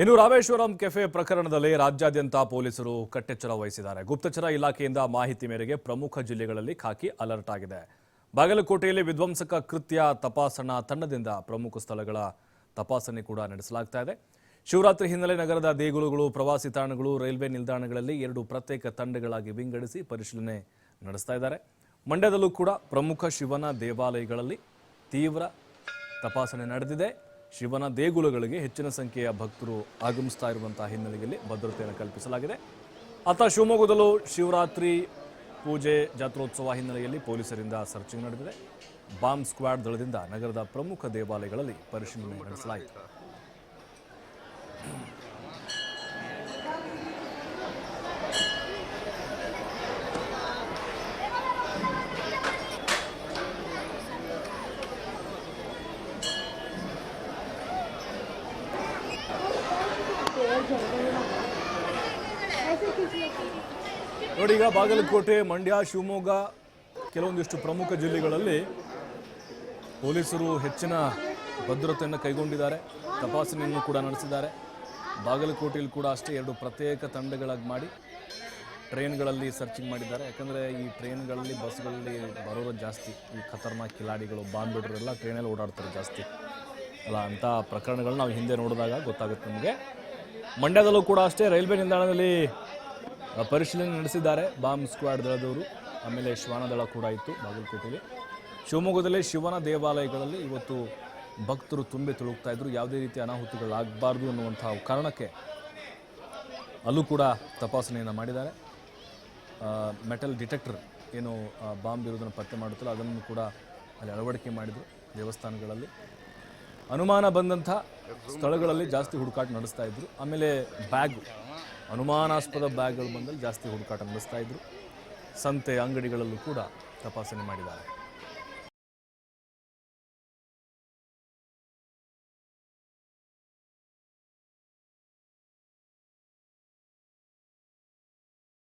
ಇನ್ನು ರಾಮೇಶ್ವರಂ ಕೆಫೆ ಪ್ರಕರಣದಲ್ಲಿ ರಾಜ್ಯಾದ್ಯಂತ ಪೊಲೀಸರು ಕಟ್ಟೆಚ್ಚರ ವಹಿಸಿದ್ದಾರೆ. ಗುಪ್ತಚರ ಇಲಾಖೆಯಿಂದ ಮಾಹಿತಿ ಮೇರೆಗೆ ಪ್ರಮುಖ ಜಿಲ್ಲೆಗಳಲ್ಲಿ ಖಾಕಿ ಅಲರ್ಟ್ ಆಗಿದೆ. ಬಾಗಲಕೋಟೆಯಲ್ಲಿ ವಿಧ್ವಂಸಕ ಕೃತ್ಯ ತಪಾಸಣಾ ತಂಡದಿಂದ ಪ್ರಮುಖ ಸ್ಥಳಗಳ ತಪಾಸಣೆ ಕೂಡ ನಡೆಸಲಾಗ್ತಾ ಇದೆ. ಶಿವರಾತ್ರಿ ಹಿನ್ನೆಲೆ ನಗರದ ದೇಗುಲಗಳು, ಪ್ರವಾಸಿ ತಾಣಗಳು, ರೈಲ್ವೆ ನಿಲ್ದಾಣಗಳಲ್ಲಿ ಎರಡು ಪ್ರತ್ಯೇಕ ತಂಡಗಳಾಗಿ ವಿಂಗಡಿಸಿ ಪರಿಶೀಲನೆ ನಡೆಸ್ತಾ ಇದ್ದಾರೆ. ಮಂಡ್ಯದಲ್ಲೂ ಕೂಡ ಪ್ರಮುಖ ಶಿವನ ದೇವಾಲಯಗಳಲ್ಲಿ ತೀವ್ರ ತಪಾಸಣೆ ನಡೆದಿದೆ. ಶಿವನ ದೇಗುಲಗಳಿಗೆ ಹೆಚ್ಚಿನ ಸಂಖ್ಯೆಯ ಭಕ್ತರು ಆಗಮಿಸ್ತಾ ಇರುವಂತಹ ಹಿನ್ನೆಲೆಯಲ್ಲಿ ಭದ್ರತೆಯನ್ನು ಕಲ್ಪಿಸಲಾಗಿದೆ. ಆತ ಶಿವಮೊಗ್ಗದಲ್ಲೂ ಶಿವರಾತ್ರಿ ಪೂಜೆ, ಜಾತ್ರೋತ್ಸವ ಹಿನ್ನೆಲೆಯಲ್ಲಿ ಪೊಲೀಸರಿಂದ ಸರ್ಚಿಂಗ್ ನಡೆದಿದೆ. ಬಾಂಬ್ ಸ್ಕ್ವಾಡ್ ದಳದಿಂದ ನಗರದ ಪ್ರಮುಖ ದೇವಾಲಯಗಳಲ್ಲಿ ಪರಿಶೀಲನೆ ನಡೆಸಲಾಯಿತು. ನೋಡಿ ಈಗ ಬಾಗಲಕೋಟೆ, ಮಂಡ್ಯ, ಶಿವಮೊಗ್ಗ ಕೆಲವೊಂದಿಷ್ಟು ಪ್ರಮುಖ ಜಿಲ್ಲೆಗಳಲ್ಲಿ ಪೊಲೀಸರು ಹೆಚ್ಚಿನ ಭದ್ರತೆಯನ್ನು ಕೈಗೊಂಡಿದ್ದಾರೆ. ತಪಾಸಣೆಯನ್ನು ಕೂಡ ನಡೆಸಿದ್ದಾರೆ. ಬಾಗಲಕೋಟೆಯಲ್ಲಿ ಕೂಡ ಅಷ್ಟೇ ಎರಡು ಪ್ರತ್ಯೇಕ ತಂಡಗಳಾಗಿ ಮಾಡಿ ಟ್ರೈನ್ಗಳಲ್ಲಿ ಸರ್ಚಿಂಗ್ ಮಾಡಿದ್ದಾರೆ. ಯಾಕಂದರೆ ಈ ಟ್ರೈನ್ಗಳಲ್ಲಿ, ಬಸ್ಗಳಲ್ಲಿ ಬರೋದು ಜಾಸ್ತಿ. ಈ ಖತರ್ನಾಕ್ ಕಿಲಾಡಿಗಳು ಬಾಂಬ್ ಬಿಡ್ರು ಎಲ್ಲ ಟ್ರೈನಲ್ಲಿ ಓಡಾಡ್ತಾರೆ ಜಾಸ್ತಿ. ಅಲ್ಲ, ಅಂಥ ಪ್ರಕರಣಗಳನ್ನ ನಾವು ಹಿಂದೆ ನೋಡಿದಾಗ ಗೊತ್ತಾಗುತ್ತೆ ನಮಗೆ. ಮಂಡ್ಯದಲ್ಲೂ ಕೂಡ ಅಷ್ಟೇ ರೈಲ್ವೆ ನಿಲ್ದಾಣದಲ್ಲಿ ಪರಿಶೀಲನೆ ನಡೆಸಿದ್ದಾರೆ ಬಾಂಬ್ ಸ್ಕ್ವಾಡ್ ದಳದವರು. ಆಮೇಲೆ ಶ್ವಾನ ದಳ ಕೂಡ ಇತ್ತು ಬಾಗಲಕೋಟೆಯಲ್ಲಿ. ಶಿವಮೊಗ್ಗದಲ್ಲಿ ಶಿವನ ದೇವಾಲಯಗಳಲ್ಲಿ ಇವತ್ತು ಭಕ್ತರು ತುಂಬಿ ತುಳುಕ್ತಾ ಇದ್ರು. ಯಾವುದೇ ರೀತಿ ಅನಾಹುತಗಳಾಗಬಾರ್ದು ಅನ್ನುವಂತಹ ಕಾರಣಕ್ಕೆ ಅಲ್ಲೂ ಕೂಡ ತಪಾಸಣೆಯನ್ನು ಮಾಡಿದ್ದಾರೆ. ಮೆಟಲ್ ಡಿಟೆಕ್ಟರ್ ಏನು ಬಾಂಬ್ ಇರೋದನ್ನು ಪತ್ತೆ ಮಾಡುತ್ತಲ್ಲ ಅದನ್ನು ಕೂಡ ಅಲ್ಲಿ ಅಳವಡಿಕೆ ಮಾಡಿದರು ದೇವಸ್ಥಾನಗಳಲ್ಲಿ. ಅನುಮಾನ ಬಂದಂಥ ಸ್ಥಳಗಳಲ್ಲಿ ಜಾಸ್ತಿ ಹುಡುಕಾಟ ನಡೆಸ್ತಾ ಇದ್ರು. ಆಮೇಲೆ ಬ್ಯಾಗ್ ಅನುಮಾನಾಸ್ಪದ ಬ್ಯಾಗ್ಗಳು ಬಂದಲ್ಲಿ ಜಾಸ್ತಿ ಹುಡುಕಾಟ ನಡೆಸ್ತಾ ಇದ್ರು. ಸಂತೆ ಅಂಗಡಿಗಳಲ್ಲೂ ಕೂಡ ತಪಾಸಣೆ ಮಾಡಿದ್ದಾರೆ.